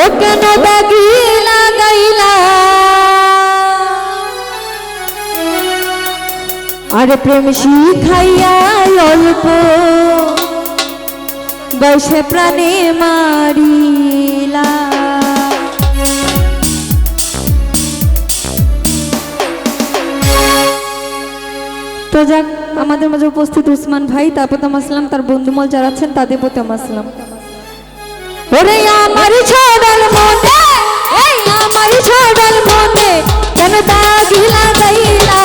ও কেন দাগি লাগাইলা। আরে প্রেম শিখাইয়া অল্প বসে প্রাণে মারিলা। তো যাক, আমাদের মাঝে উপস্থিত উসমান ভাই, তারপর তো আসলাম তার বন্ধুমল যারা আছেন, তাদের প্রতি আসলাম ওরে আমার ছোড়াল মনে এই আমার ছোড়াল মনে, কেন দাগিলা দইলা?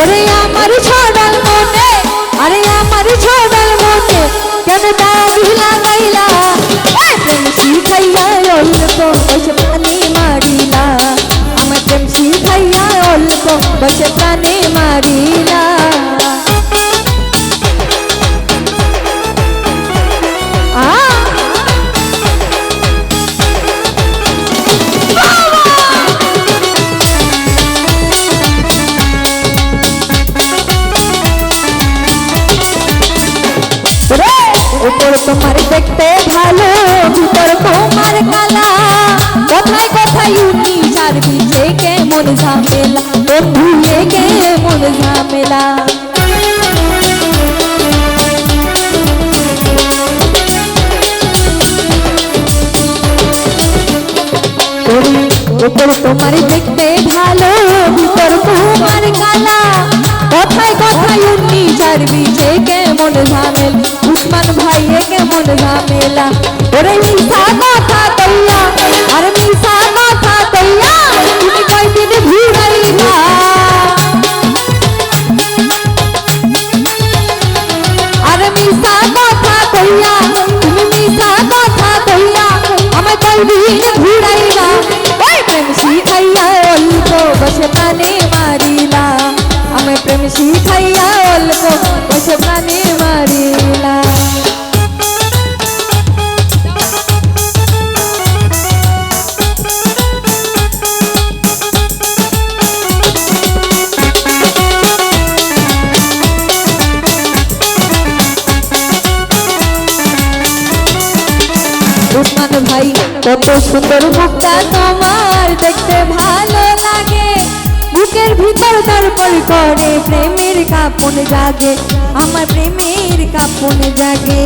ওরে আমার ছোড়াল মনে, আরে আমার ছোড়াল মনে, কেন দাগি তোমার দেখতে ভালো, ভিতর তোমার কালা। কথায় কথায় উনি চার বিছে কেমন ঝামেলা? বন্ধু কেমন ঝামেলা? উপর তোমার দেখতে ভালো, ভিতর তোমার কালা। কথায় কথায় উনি চার বিছে কেমন ঝামেল? এ কেমন ঝামেলা ওরে মিশা কথা কইয়া আর মিশা কথা কইয়া তুমি কয়দিন ঘুরাইলা আর মিশা কথা কইয়া তুমি মিশা কথা কইয়া আমায় কয়দিন ঘুরাইলা ওই প্রেম শিখাইয়া অল্প বসে প্রাণে মারিলা আমায় প্রেম শিখাইয়া অল্প বসে প্রাণে মারিলা ভাই, কত সুন্দর মুখটা তোমার, দেখতে ভালো লাগে। বুকের ভিতর দরপর করে প্রেমের কাপন জাগে, আমার প্রেমের কাপন জাগে।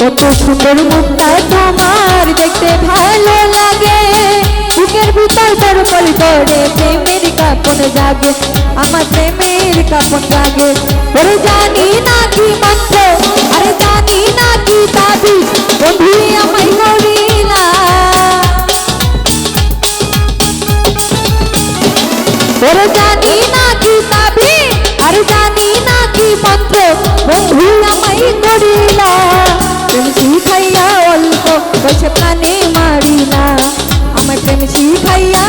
কত সুন্দর মুখটা তোমার, দেখতে ভালো লাগে। বুকের ভিতর দরপর করে প্রেমের কাপন জাগে, আমার প্রেমের কাপন জাগে। ওরে জানি না কি মন্ত্র আরে জানি না কি দাবি, বন্ধু আমায় করিলা ওরে জানি না কি দাবি, আর জানি না কি মন্ত্র বন্ধু আমায় করিলা প্রেম শিখাইয়া অল্প বসে প্রাণে মারিলা আমার প্রেম শিখাইয়া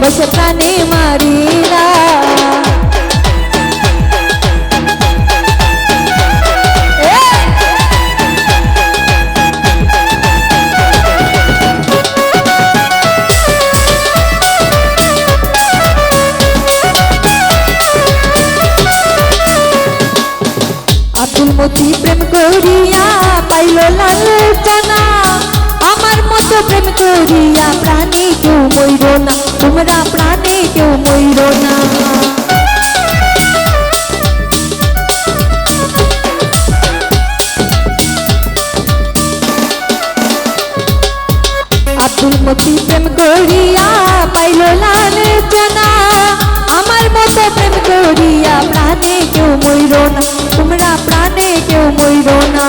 বসে প্রাণে মারিলা এ! আব্দুল মতি প্রেম করিয়া পাইল লালচনা আমার মতো প্রেম করিয়া প্রাণী কেউ মইর না। তোমরা প্রাণী কেউ মইর না। আব্দুল মতি প্রেম করিয়া পাইল লালচনা আমার মতো প্রেম করিয়া প্রাণে কেউ মইর না। তোমরা প্রাণে কেউ মইর না।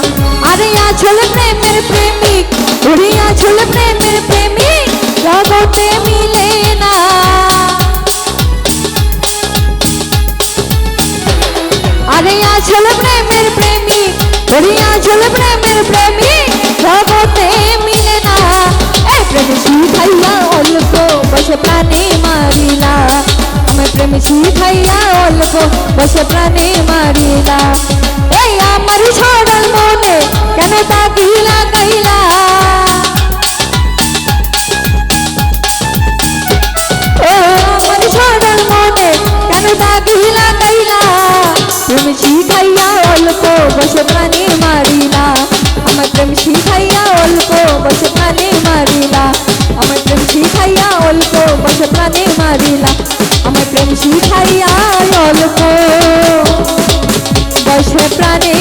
আরে আছল প্রেমের প্রেমী ওরে আছল প্রেমের প্রেমী, জগতে মিলে না। এ প্রেম শিখাইয়া অল্প, বসে প্রাণে মারিলা। আমার প্রেম শিখাইয়া অল্প, বসে প্রাণে মারিলা। এই আমার ছড়াল মনে কেন তাকিলা মারিলা আমার প্রেম শিখাইয়া অল্প বসে প্রাণে